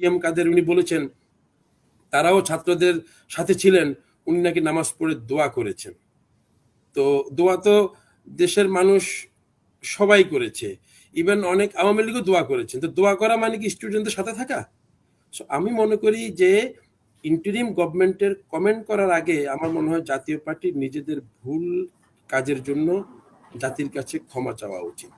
GM কাদের উনি বলেছেন তারাও ছাত্রদের সাথে ছিলেন উনি নাকি নামাজ পড়ে দোয়া করেছেন। তো দোয়া তো দেশের মানুষ সবাই করেছে। ইভেন অনেক আওয়ামী লীগও দোয়া করেছেন। তো দোয়া করা মানে কি স্টুডেন্টদের সাথে থাকা? So, আমি মনে করি যে ইন্টারিম গভর্নমেন্টের কমেন্ট করার আগে আমার মনে হয় জাতীয় পার্টির নিজেদের ভুল কাজের জন্য জাতির কাছে ক্ষমা চাওয়া উচিত।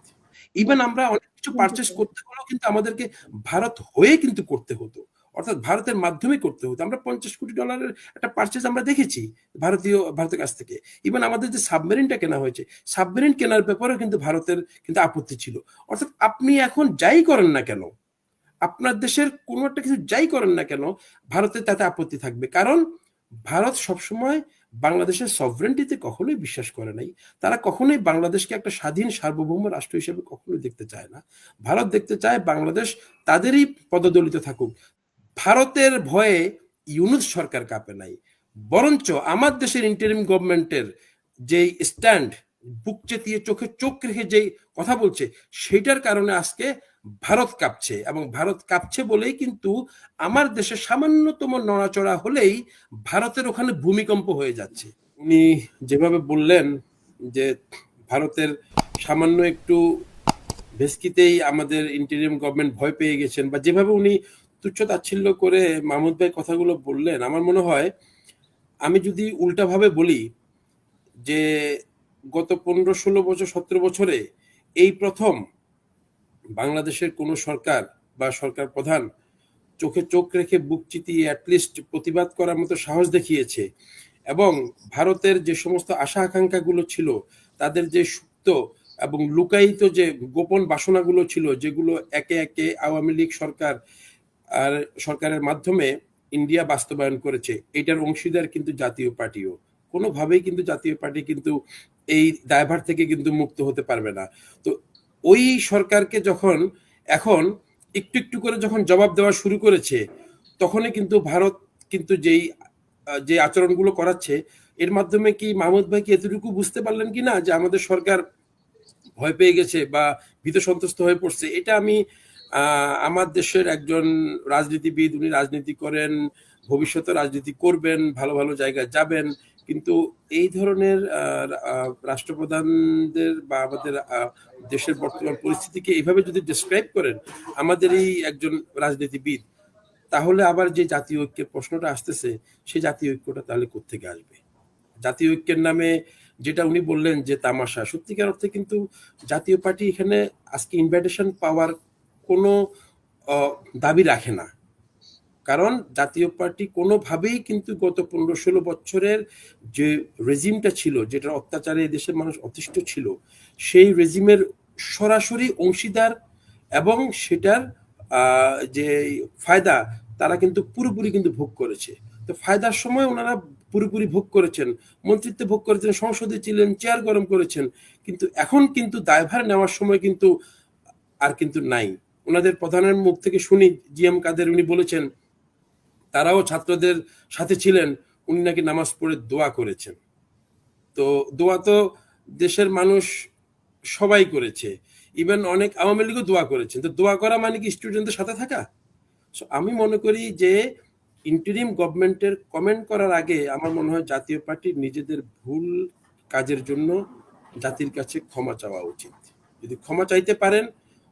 ইভেন আমরা অনেক কিছু পারচেস করতে হলেও কিন্তু আমাদেরকে ভারত হয়ে কিন্তু করতে হতো। অর্থাৎ ভারতের মাধ্যমে করতে হতো। আমরা পঞ্চাশ কোটি ডলারের একটা পারচেস আমরা দেখেছি ভারতীয় ভারতের কাছ থেকে। ইভেন আমাদের যে সাবমেরিনটা কেনা হয়েছে সাবমেরিন কেনার ব্যাপারেও কিন্তু ভারতের কিন্তু আপত্তি ছিল। অর্থাৎ আপনি এখন যাই করেন না কেন আপনার দেশের কোনো একটা কিছু যাই করেন না কেন ভারতের তাতে আপত্তি থাকবে। কারণ ভারত সবসময় বাংলাদেশের সভরেন্টিতে কখনোই বিশ্বাস করে নাই। তারা কখনোই বাংলাদেশকে একটা স্বাধীন সার্বভৌম রাষ্ট্র হিসেবে কখনোই দেখতে চায় না। ভারত দেখতে চায় বাংলাদেশ তাদেরই পদদলিত থাকুক। ভারতের ভয়ে ইউনুস সরকার কাঁপে নাই। বরঞ্চ আমার দেশের ইন্টারিম গভর্নমেন্টের যে স্ট্যান্ড বুক চেতিয়ে চোখে চোখ রেখে যেই কথা বলছে সেটার কারণে আজকে ভারত কাঁপছে এবং ভারত কাঁপছে বলেই কিন্তু আমার দেশে সামান্যতম নড়াচড়া হলেই ভারতের ওখানে ভূমিকম্প হয়ে যাচ্ছে। উনি যেভাবে বললেন যে ভারতের সামান্য একটু ভেস্কিতেই আমাদের ইন্টেরিয়াম গভর্নমেন্ট ভয় পেয়ে গেছেন বা যেভাবে উনি তুচ্ছ তাচ্ছিল্য করে মাহমুদ ভাই কথাগুলো বললেন, আমার মনে হয় আমি যদি উল্টাভাবে বলি যে গত পনেরো, ষোলো বছর, সতেরো বছরে এই প্রথম বাংলাদেশের কোনো সরকার বা সরকার প্রধান চোখে চোখ রেখে বুক চিতিয়ে অ্যাটলিস্ট প্রতিবাদ করার মতো সাহস দেখিয়েছে এবং ভারতের যে সমস্ত আশা আকাঙ্ক্ষাগুলো ছিল, তাদের যে সুপ্ত এবং লুকায়িত যে গোপন বাসনাগুলো ছিল, যেগুলো একে একে আওয়ামী লীগ সরকার আর সরকারের মাধ্যমে ইন্ডিয়া বাস্তবায়ন করেছে, এটার অংশীদার কিন্তু জাতীয় পার্টিও। কোনোভাবেই কিন্তু জাতীয় পার্টি কিন্তু এই দায়ভার থেকে কিন্তু মুক্ত হতে পারবে না। তো ওই সরকারকে যখন এখন একটু একটু করে যখন জবাব দেওয়া শুরু করেছে, তখনই কিন্তু ভারত কিন্তু যেই, যে আচরণগুলো করাচ্ছে, এর মাধ্যমে কি মাহমুদ ভাই কি এতটুকু বুঝতে পারলেন কি না যে আমাদের সরকার ভয় পেয়ে গেছে বা ভীত সন্ত্রস্ত হয়ে পড়ছে? এটা আমি আমার দেশের একজন রাজনীতিবিদ, উনি রাজনীতি করেন, ভবিষ্যতে রাজনীতি করবেন, ভালো ভালো জায়গায় যাবেন। কিন্তু এই ধরনের রাষ্ট্রপ্রধানদের বা আমাদের দেশের বর্তমান পরিস্থিতিকে এইভাবে যদি ডিসক্রাইব করেন, আমাদের এই একজন রাজনীতিবিদ, তাহলে আবার যে জাতীয় ঐক্যের প্রশ্নটা আসতেছে সেই জাতীয় ঐক্যটা তাহলে কোত্থেকে আসবে? জাতীয় ঐক্যের নামে যেটা উনি বললেন যে তামাশা, সত্যিকার অর্থে কিন্তু জাতীয় পার্টি এখানে আজকে ইনভাইটেশন পাওয়ার কোনো দাবি রাখে না। কারণ জাতীয় পার্টি কোনোভাবেই কিন্তু গত পনেরো ষোলো বছরের যে রেজিমটা ছিল, যেটা অত্যাচারে দেশের মানুষ অতিষ্ঠ ছিল, সেই রেজিমের সরাসরি অংশীদার এবং সেটার যে ফায়দা, তারা কিন্তু পুরোপুরি কিন্তু ভোগ করেছে। তো ফায়দার সময় ওনারা পুরোপুরি ভোগ করেছেন, মন্ত্রিত্ব ভোগ করেছেন, সংসদে ছিলেন, চেয়ার গরম করেছেন, কিন্তু এখন কিন্তু দায়ভার নেওয়ার সময় কিন্তু আর কিন্তু নাই। ওনাদের প্রধানের মুখ থেকে শুনি জিএম কাদের উনি বলেছেন তারাও ছাত্রদের সাথে ছিলেন উনি নাকি নামাজ পড়ে দোয়া করেছেন। তো দোয়া তো দেশের মানুষ সবাই করেছে। ইভেন অনেক আওয়ামী লীগও দোয়া করেছেন। তো দোয়া করা মানে কি স্টুডেন্টদের সাথে থাকা? So, আমি মনে করি যে ইন্টারিম গভর্নমেন্টের কমেন্ট করার আগে আমার মনে হয় জাতীয় পার্টির নিজেদের ভুল কাজের জন্য জাতির কাছে ক্ষমা চাওয়া উচিত। যদি ক্ষমা চাইতে পারেন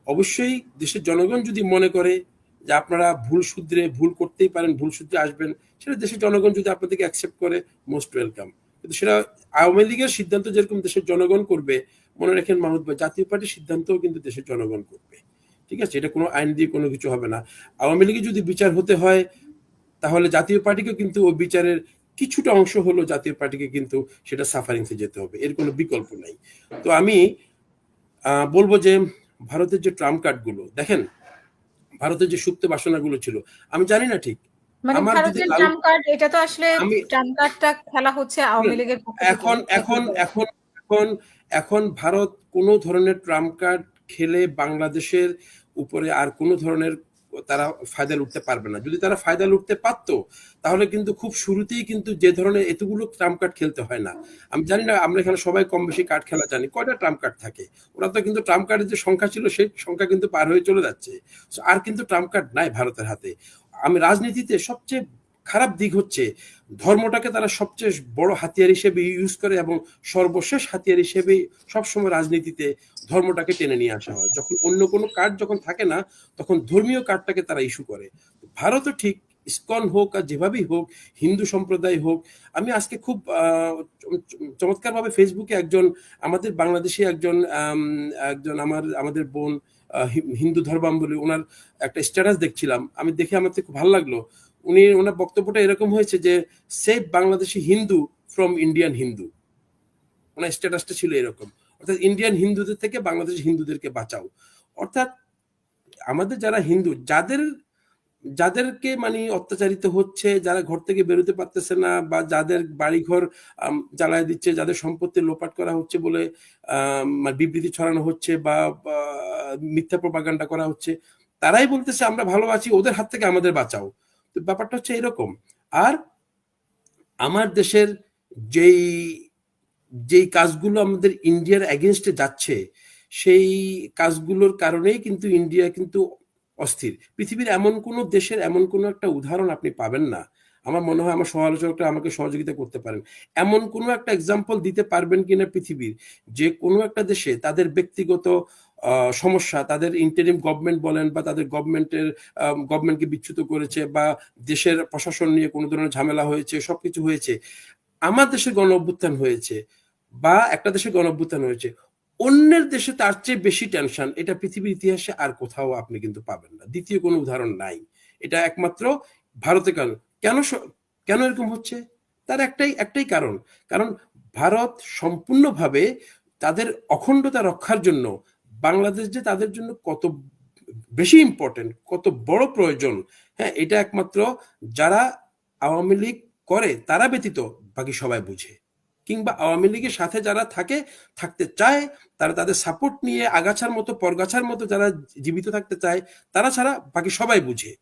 অবশ্যই দেশের জনগণ যদি মনে করে যে আপনারা ভুল সূত্রে ভুল করতেই পারেন, ভুল সূত্রে আসবেন, সেটা দেশের জনগণ যদি আপনাদেরকে অ্যাকসেপ্ট করে মোস্ট ওয়েলকাম কিন্তু সেটা আওয়ামী লীগের সিদ্ধান্ত যেরকম দেশের জনগণ করবে, মনে রাখেন মাহমুদ ভাই, জাতীয় পার্টির সিদ্ধান্তও কিন্তু দেশের জনগণ করবে। ঠিক আছে? এটা কোনো আইন দিয়ে কোনো কিছু হবে না। আওয়ামী লীগের যদি বিচার হতে হয়, তাহলে জাতীয় পার্টিকেও কিন্তু ওই বিচারের কিছুটা অংশ হলো জাতীয় পার্টিকে কিন্তু সেটা সাফারিংসে যেতে হবে। এর কোনো বিকল্প নাই। তো আমি বলব যে, ভারতের যে ট্রাম্প কার্ডগুলো দেখেন ভারতের যে সুপ্ত বাসনাগুলো ছিল আমি জানি না ঠিক। মানে এটা তো আসলে খেলা হচ্ছে আওয়ামী লীগের এখন এখন এখন এখন এখন ভারত কোনো ধরনের ট্রাম্প কার্ড খেলে বাংলাদেশের উপরে আর কোনো ধরনের তারা ফায়দা লুটতে পারবে না। যদি তারা ফায়দা লুটতে পারতো, তাহলে কিন্তু খুব শুরুতেই কিন্তু যে ধরনের এতগুলো ট্রাম্প কার্ড খেলতে হয় না। আমি জানি না, আমরা এখানে সবাই কম বেশি কার্ড খেলা জানি, কয়টা ট্রাম্প কার্ড থাকে? ওরা তো কিন্তু ট্রাম্প কার্ডের যে সংখ্যা ছিল, সেই সংখ্যা কিন্তু পার হয়ে চলে যাচ্ছে। আর কিন্তু ট্রাম্প কার্ড নাই ভারতের হাতে। আমি রাজনীতিতে সবচেয়ে খারাপ দিক হচ্ছে, ধর্মটাকে তারা সবচেয়ে বড় হাতিয়ার হিসেবে ইউজ করে এবং সর্বশেষ হাতিয়ার হিসেবে সবসময় রাজনীতিতে ধর্মটাকে টেনে নিয়ে আসা হয়। যখন অন্য কোনো কার্ড যখন থাকে না, তখন ধর্মীয় কার্ডটাকে তারা ইস্যু করে। ভারতও ঠিক ইসকন হোক আর যেভাবেই হোক, হিন্দু সম্প্রদায় হোক, আমি আজকে খুব চমৎকার ভাবে ফেসবুকে একজন, আমাদের বাংলাদেশে একজন একজন আমার, আমাদের বোন হিন্দু ধর্মাবলী ওনার একটা স্ট্যাটাস দেখছিলাম। আমি দেখে আমার খুব ভালো লাগল। উনি, ওনার বক্তব্যটা এরকম হয়েছে যে save Bangladeshi Hindu from Indian Hindu ওনার স্ট্যাটাসটা ছিল এরকম। অর্থাৎ ইন্ডিয়ান হিন্দুদের থেকে বাংলাদেশি হিন্দুদেরকে বাঁচাও। অর্থাৎ আমাদের যারা হিন্দু, যাদের, যাদেরকে মানে অত্যাচারিত হচ্ছে, যারা ঘর থেকে বেরোতে পারতেছে না বা যাদের বাড়িঘর জ্বালায় দিচ্ছে, যাদের সম্পত্তি লোপাট করা হচ্ছে বলে মানে বিবৃতি ছড়ানো হচ্ছে বা বা, মিথ্যা প্রপাগান্ডা করা হচ্ছে, তারাই বলতেছে, আমরা ভালো আছি, ওদের হাত থেকে আমাদের বাঁচাও। ব্যাপারটা হচ্ছে এরকম। আর আমার দেশের যেই যেই কাজগুলো আমাদের ইন্ডিয়ার এগেনস্টে যাচ্ছে, সেই কাজগুলোর কারণেই কিন্তু ইন্ডিয়া কিন্তু অস্থির। পৃথিবীর এমন কোনো দেশের এমন কোনো একটা উদাহরণ আপনি পাবেন না। আমার মনে হয় আমার সমালোচকরা আমাকে সহযোগিতা করতে পারেন। এমন কোনো একটা এক্সাম্পল দিতে পারবেন কিনা পৃথিবীর? যে কোনো একটা দেশে তাদের ব্যক্তিগত সমস্যা। তাদের ইন্টারিম গভর্নমেন্ট বলেন বা তাদের গভর্নমেন্টের গভর্নমেন্টকে বিচ্যুত করেছে বা দেশের প্রশাসন নিয়ে কোনো ধরনের ঝামেলা হয়েছে, সবকিছু হয়েছে। আমার দেশে গণ অভ্যুত্থান হয়েছে বা একটা দেশে গণ অভ্যুত্থান হয়েছে, অন্যের দেশে তার চেয়ে বেশি টেনশন এটা পৃথিবীর ইতিহাসে আর কোথাও আপনি কিন্তু পাবেন না। দ্বিতীয় কোনো উদাহরণ নাই। এটা একমাত্র ভারতে কারণ। কেন কেন এরকম হচ্ছে? তার একটাই একটাই কারণ। কারণ ভারত সম্পূর্ণভাবে তাদের অখণ্ডতা রক্ষার জন্য বাংলাদেশ যে তাদের জন্য কত বেশি ইম্পর্টেন্ট কত বড় প্রয়োজন হ্যাঁ এটা একমাত্র যারা আওয়ামী লীগ করে, তারা ব্যতীত বাকি সবাই বুঝে। কিংবা আওয়ামী লীগের সাথে যারা থাকে, থাকতে চায়, তারা তাদের সাপোর্ট নিয়ে আগাছার মতো, পরগাছার মতো যারা জীবিত থাকতে চায়, তারা ছাড়া বাকি সবাই বুঝে।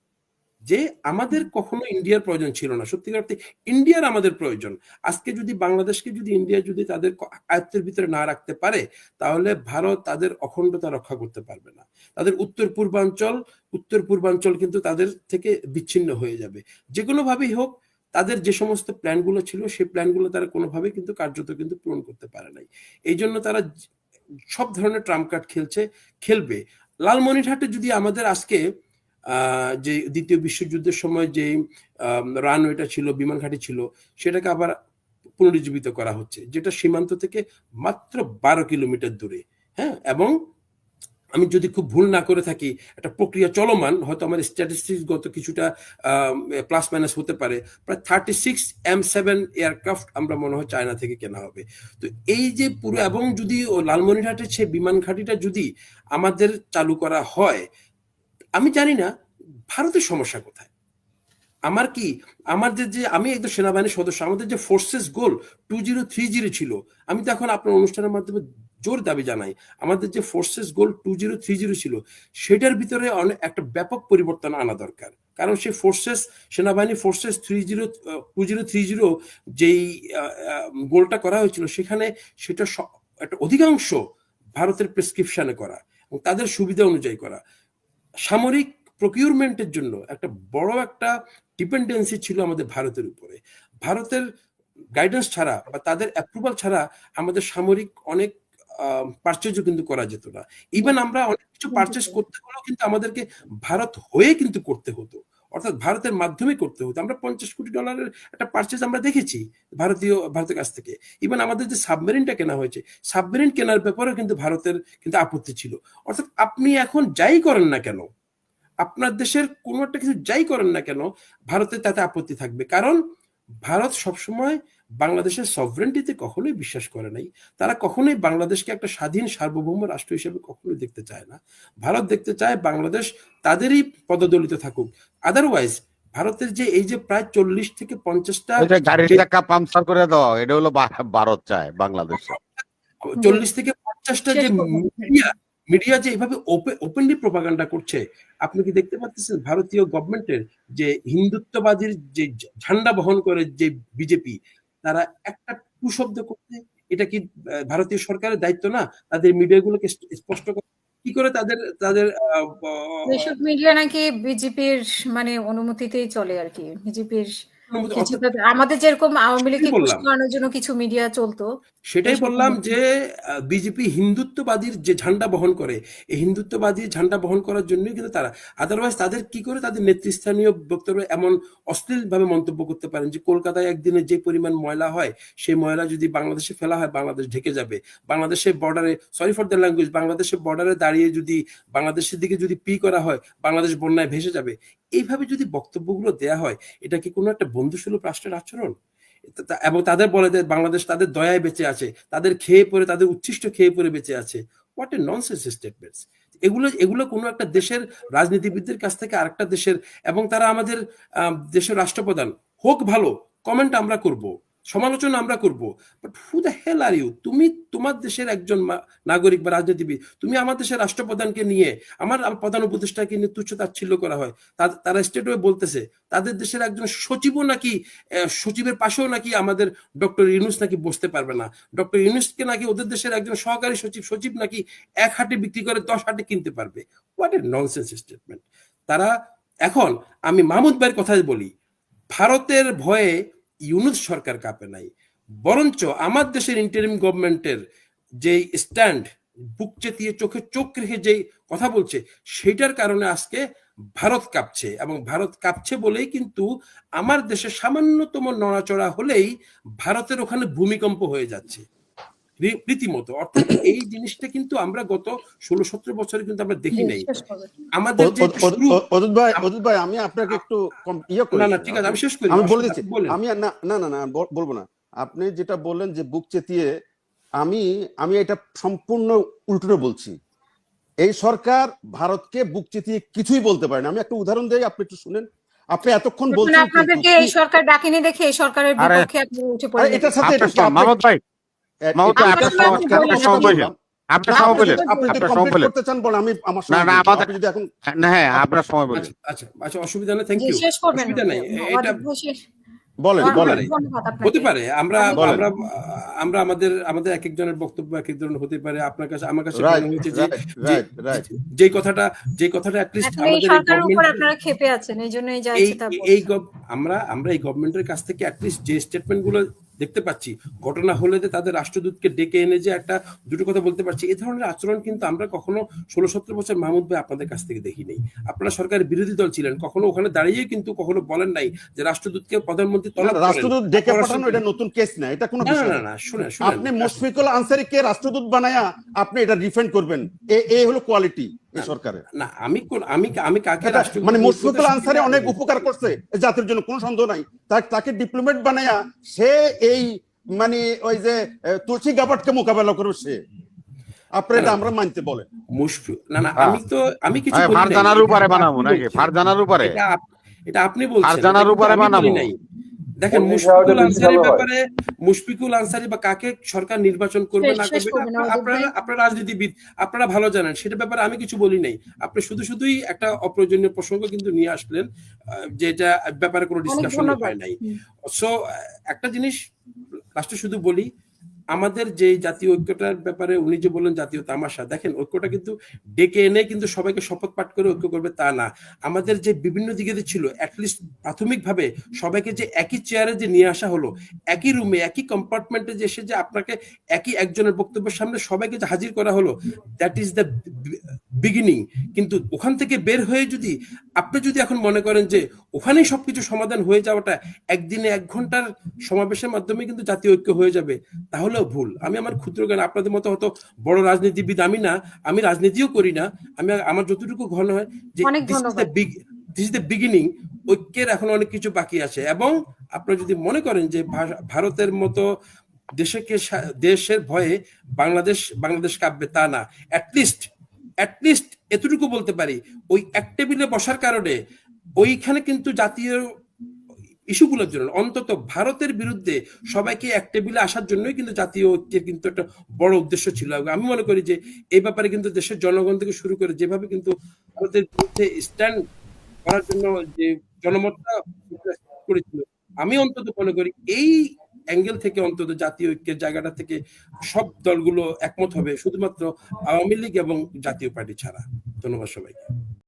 যে আমাদের কখনো ইন্ডিয়ার প্রয়োজন ছিল না। সত্যিকার অর্থে ইন্ডিয়ার আমাদের প্রয়োজন। আজকে যদি বাংলাদেশকে যদি ইন্ডিয়া যদি তাদের আয়ত্তের ভিতরে না রাখতে পারে তাহলে ভারত তাদের অখণ্ডতা রক্ষা করতে পারবে না। তাদের উত্তর পূর্বাঞ্চল উত্তর পূর্বাঞ্চল কিন্তু তাদের থেকে বিচ্ছিন্ন হয়ে যাবে। যে কোনো ভাবেই হোক তাদের যে সমস্ত প্ল্যানগুলো ছিল সেই প্ল্যানগুলো তারা কোনোভাবে কিন্তু কার্যত কিন্তু পূরণ করতে পারে নাই। এই জন্য তারা সব ধরনের ট্রাম্প কার্ড খেলছে খেলবে। লালমনিরহাটে যদি আমাদের আজকে যে দ্বিতীয় বিশ্বযুদ্ধের সময় যে রানওয়েটা ছিল বিমান ঘাঁটি ছিল, সেটাকে আবার পুনরুজ্জীবিত করা হচ্ছে, যেটা সীমান্ত থেকে মাত্র বারো কিলোমিটার দূরে হ্যাঁ? এবং আমি যদি খুব ভুল না করে থাকি, একটা প্রক্রিয়া চলমান, হয়তো আমার স্ট্যাটিস্টিক্স গত কিছুটা প্লাস মাইনাস হতে পারে, প্রায় thirty six M seven aircraft আমরা মনে হয় চায়না থেকে কেনা হবে। তো এই যে পুরো, এবং যদি লালমনিরহাটের সে বিমান ঘাঁটিটা যদি আমাদের চালু করা হয় আমি জানি না ভারতের সমস্যা কোথায়। আমার কি আমাদের যে আমি একদম সেনাবাহিনীর সদস্য, আমাদের যে forces goal two zero three zero ছিল, আমি তো এখন আপনার অনুষ্ঠানের মাধ্যমে জোর দাবি জানাই। আমাদের যে forces goal two zero three zero ছিল, সেটার ভিতরে অনেক, একটা ব্যাপক পরিবর্তন আনা দরকার। কারণ সে ফোর্সেস সেনাবাহিনী forces three zero two zero three zero যেই গোলটা করা হয়েছিল, সেখানে সেটা একটা অধিকাংশ ভারতের প্রেসক্রিপশনে করা এবং তাদের সুবিধা অনুযায়ী করা। সামরিক প্রকিউরমেন্টের জন্য একটা বড় একটা ডিপেন্ডেন্সি ছিল আমাদের ভারতের উপরে। ভারতের গাইডেন্স ছাড়া বা তাদের অ্যাপ্রুভাল ছাড়া আমাদের সামরিক অনেক পারচেজও কিন্তু করা যেত না। ইভেন আমরা অনেক কিছু পারচেজ করতে হলেও কিন্তু আমাদেরকে ভারত হয়ে কিন্তু করতে হতো। অর্থাৎ ভারতের মাধ্যমে করতে হতো। আমরা পঞ্চাশ কোটি ডলারের একটা পার্চেস আমরা দেখেছি ভারতীয়, ভারতের কাছ থেকে। ইভেন আমাদের যে সাবমেরিনটা কেনা হয়েছে সাবমেরিন কেনার ব্যাপারেও কিন্তু ভারতের কিন্তু আপত্তি ছিল। অর্থাৎ আপনি এখন যাই করেন না কেন, আপনার দেশের কোনো একটা কিছু যাই করেন না কেন ভারতের তাতে আপত্তি থাকবে। কারণ ভারত সবসময় বাংলাদেশের সভরেন্টিতে কখনোই বিশ্বাস করে নাই। তারা কখনোই বাংলাদেশকে একটা স্বাধীন সার্বভৌম রাষ্ট্র হিসেবে কখনোই দেখতে চায় না। ভারত দেখতে চায় বাংলাদেশ তাদেরই পদদলিত থাকুক। আদারওয়াইজ ভারতের যে এই যে প্রায় চল্লিশ থেকে পঞ্চাশটা গাড়ির চাকা পাংচার করে দেওয়া এটা হলো ভারত চায় বাংলাদেশে। চল্লিশ থেকে পঞ্চাশটা যে মিডিয়া মিডিয়া যে এভাবে ওপেনলি প্রপাগান্ডা করছে আপনি কি দেখতে পাচ্ছেন ভারতীয় গভর্নমেন্টের যে হিন্দুত্ববাদীর যে ঝান্ডা বহন করে যে বিজেপি তারা একটা কুশব্দ করতে এটা কি ভারতীয় সরকারের দায়িত্ব না? তাদের মিডিয়াগুলোকে স্পষ্ট করে, কি করে তাদের তাদের মিডিয়া নাকি বিজেপির মানে অনুমতিতেই চলে আর কি। বিজেপির আমাদের যেরকম আওয়ামী লীগকে কি করানোর জন্য কিছু মিডিয়া চলতো সেটাই বললাম যে বিজেপি হিন্দুত্ববাদীর যে ঝান্ডা বহন করে এই হিন্দুত্ববাদী ঝান্ডা বহন করার জন্যই কিন্তু তারা আদারওয়াইজ তাদের কি করে তাদের নেতৃস্থানীয় বক্তব্য এমন অশ্লীল ভাবে মন্তব্য করতে পারেন যে কলকাতায় একদিনে যে পরিমাণ ময়লা হয় সেই ময়লা যদি বাংলাদেশে ফেলা হয় বাংলাদেশ ঢেকে যাবে। বাংলাদেশের বর্ডারে সরি ফর দ্য ল্যাঙ্গুয়েজ বাংলাদেশের বর্ডারে দাঁড়িয়ে যদি বাংলাদেশের দিকে যদি পি করা হয় বাংলাদেশ বন্যায় ভেসে যাবে। এইভাবে যদি বক্তব্যগুলো দেয়া হয়, এটা কি কোনো একটা বন্ধুসুলভ রাষ্ট্রের আচরণ? এবং তাদের বলে যে বাংলাদেশ তাদের দয়ায় বেঁচে আছে, তাদের খেয়ে পরে তাদের উচ্ছিষ্ট খেয়ে পরে বেঁচে আছে। হোয়াট এ ননসেন্স স্টেটমেন্টস এগুলো এগুলো কোনো একটা দেশের রাজনীতিবিদদের কাছ থেকে আরেকটা দেশের, এবং তারা আমাদের দেশের রাষ্ট্রপ্রধান, হোক ভালো কমেন্ট আমরা করব। সমালোচনা আমরা করব। But who the hell are you তুমি তোমার দেশের একজন নাগরিক বা রাজনীতিবিদ, তুমি আমার দেশের রাষ্ট্রপ্রধানকে নিয়ে আমার প্রধান উপদেষ্টাকে নিয়ে তুচ্ছ তাচ্ছিল্য করা হয়। তারা স্টেট হয়ে বলতেছে, তাদের দেশের একজন সচিবও নাকি সচিবের পাশেও নাকি আমাদের ডক্টর ইউনুস নাকি বসতে পারবে না। ডক্টর ইউনুসকে নাকি ওদের দেশের একজন সহকারী সচিব সচিব নাকি এক হাটে বিক্রি করে দশ হাটে কিনতে পারবে। হোয়াট এ ননসেন্স স্টেটমেন্ট তারা, এখন আমি মাহমুদ ভাইয়ের কথাই বলি, ভারতের ভয়ে ইউনুস সরকার কাঁপে নাই। বরঞ্চ আমার দেশের ইন্টারিম গভর্নমেন্টের যে স্ট্যান্ড বুক চেতিয়ে চোখে চোখ রেখে যে কথা বলছে সেটার কারণে আজকে ভারত কাঁপছে এবং ভারত কাঁপছে বলেই কিন্তু আমার দেশে সামান্যতম নড়াচড়া হলেই ভারতের ওখানে ভূমিকম্প হয়ে যাচ্ছে। রীতিমতো। অর্থাৎ এই জিনিসটা কিন্তু আমরা গত ষোলো সতেরো বছরে কিন্তু আমরা দেখি নাই আমাদের ভাই ভাই আমি আপনাকে একটু ইয়ে করি। না না ঠিক আছে আমি শেষ করি। আমি বলে দিচ্ছি আমি না না না না বলব না। আপনি যেটা বললেন যে বুক চেতিয়ে আমি আমি এটা সম্পূর্ণ উল্টো বলছি। এই সরকার ভারতকে বুক চেতিয়ে কিছুই বলতে পারে না। আমি একটা উদাহরণ দেই আপনি একটু শুনেন। আপনি এতক্ষণ বলছেন আপনাদেরকে এই সরকার ডাকেনি দেখে এই সরকারের বিপক্ষে আপনি উঠে এটার সাথে এটা- ভাই? হ্যাঁ আচ্ছা আচ্ছা আচ্ছা। হতে পারে আমরা আমরা আমরা আমাদের আমাদের এক একজনের বক্তব্য এক এক ধরনের হতে পারে। আপনার কাছে আমার কাছে মনে হচ্ছে যে রাইট রাইট রাইট যে কথাটা যে কথাটা অ্যাটলিস্ট এই আমাদের আপনারা আছেন জন্যই আমরা আমরা এই গভর্নমেন্টের কাছ থেকে অ্যাটলিস্ট যে স্টেটমেন্টগুলো দেখতে পাচ্ছি। ঘটনা হলে যে তাদের রাষ্ট্রদূতকে ডেকে এনে যে একটা দুটো কথা বলতে পারছি। এই ধরনের আচরণ কিন্তু আমরা কখনো ষোলো সতেরো বছর মাহমুদ ভাই আপনাদের কাছ থেকে দেখি নাই আপনারা সরকারের বিরোধী দল ছিলেন কখনো ওখানে দাঁড়িয়ে কিন্তু কখনো বলেন নাই যে রাষ্ট্রদূতকে প্রধানমন্ত্রী তলব রাষ্ট্রদূত ডেকে পাঠানো এটা নতুন কেস না এটা কোনো না না না শুনে আপনি মুশফিকুল আনসারিকে রাষ্ট্রদূত বানায়া আপনি এটা ডিফেন্ড করবেন। এ এই হলো কোয়ালিটি সরকারের না আমি কোন আমি আমি কাকে মানে বলতে মুশফিকুল আনসারি অনেক উপকার করছে জাতির জন্য কোনো সন্দেহ নাই। তাকে ডিপ্লোমেট বানায়া সে এই মানে ওই যে তুলসী গাবাটকে মোকাবেলা করবে সে। আপনি এটা আমরা মানতে বলেন মুশফি- না না আমি তো আমি কিছু হ্যাঁ, বলি ফারজানার উপরে বানাবো নাকি? বলছেন। ফারজানার উপরে। এটা আপনি বলছেন। ফারজানার উপরে বলি বানাবো। দেখেন মুশফিকুল আনসারির ব্যাপারে মুশফিকুল আনসারি বা কাকে সরকার নির্বাচন করবে না করবে করবেন, আপনারা- আপনারা রাজনীতিবিদ আপনারা ভালো জানেন সেটা ব্যাপারে আমি কিছু বলি নাই। আপনি শুধু শুধুই একটা অপ্রয়োজনীয় প্রসঙ্গ কিন্তু নিয়ে আসলেন আহ, যেটা ব্যাপারে কোনো ডিসকাশন হয় নাই। সো একটা জিনিস লাস্টে শুধু বলি আমাদের যে জাতীয় ঐক্যটার ব্যাপারে উনি যে বললেন জাতীয় তামাশা, দেখেন ঐক্যটা কিন্তু ডেকে এনে কিন্তু সবাইকে শপথ পাঠ করে ঐক্য করবে তা না। আমাদের যে বিভিন্ন দিকে ছিল অ্যাটলিস্ট প্রাথমিকভাবে সবাইকে যে একই চেয়ারে যে নিয়ে আসা হলো, একই রুমে একই কম্পার্টমেন্টে যে এসে যে আপনাকে একই একজনের বক্তব্যের সামনে সবাইকে যে হাজির করা হলো দ্যাট ইজ দ্য বিগিনিং কিন্তু ওখান থেকে বের হয়ে যদি আপনি যদি এখন মনে করেন যে ওখানেই সবকিছু সমাধান হয়ে যাওয়াটা একদিনে এক ঘণ্টার সমাবেশের মাধ্যমে কিন্তু জাতীয় ঐক্য হয়ে যাবে তাহলেও ভুল। আমি আমার ক্ষুদ্র জ্ঞান আপনাদের মতো হয়তো বড় রাজনীতিবিদ আমি না আমি রাজনীতিও করি না আমি আমার যতটুকু ঘন হয় যে দিস ইজ দ্য বিগিনিং ঐক্যের এখন অনেক কিছু বাকি আছে এবং আপনারা যদি মনে করেন যে ভারতের মতো দেশকে দেশের ভয়ে বাংলাদেশ বাংলাদেশ কাঁপবে তা না। অ্যাটলিস্ট অ্যাটলিস্ট এতটুকু বলতে পারি ওই এক টেবিলে বসার কারণে ওইখানে কিন্তু জাতীয় ইস্যুগুলোর জন্য। অন্তত ভারতের বিরুদ্ধে সবাইকে এক টেবিলে আসার জন্যই কিন্তু জাতীয় ঐক্যের কিন্তু একটা বড় উদ্দেশ্য ছিল। আমি মনে করি যে এই ব্যাপারে কিন্তু দেশের জনগণ থেকে শুরু করে যেভাবে কিন্তু ভারতের বিরুদ্ধে স্ট্যান্ড করার জন্য যে জনমতটা করেছিল, আমি অন্তত মনে করি এই অ্যাঙ্গেল থেকে অন্তত জাতীয় ঐক্যের জায়গাটা থেকে সব দলগুলো একমত হবে, শুধুমাত্র আওয়ামী লীগ এবং জাতীয় পার্টি ছাড়া। ধন্যবাদ সবাইকে।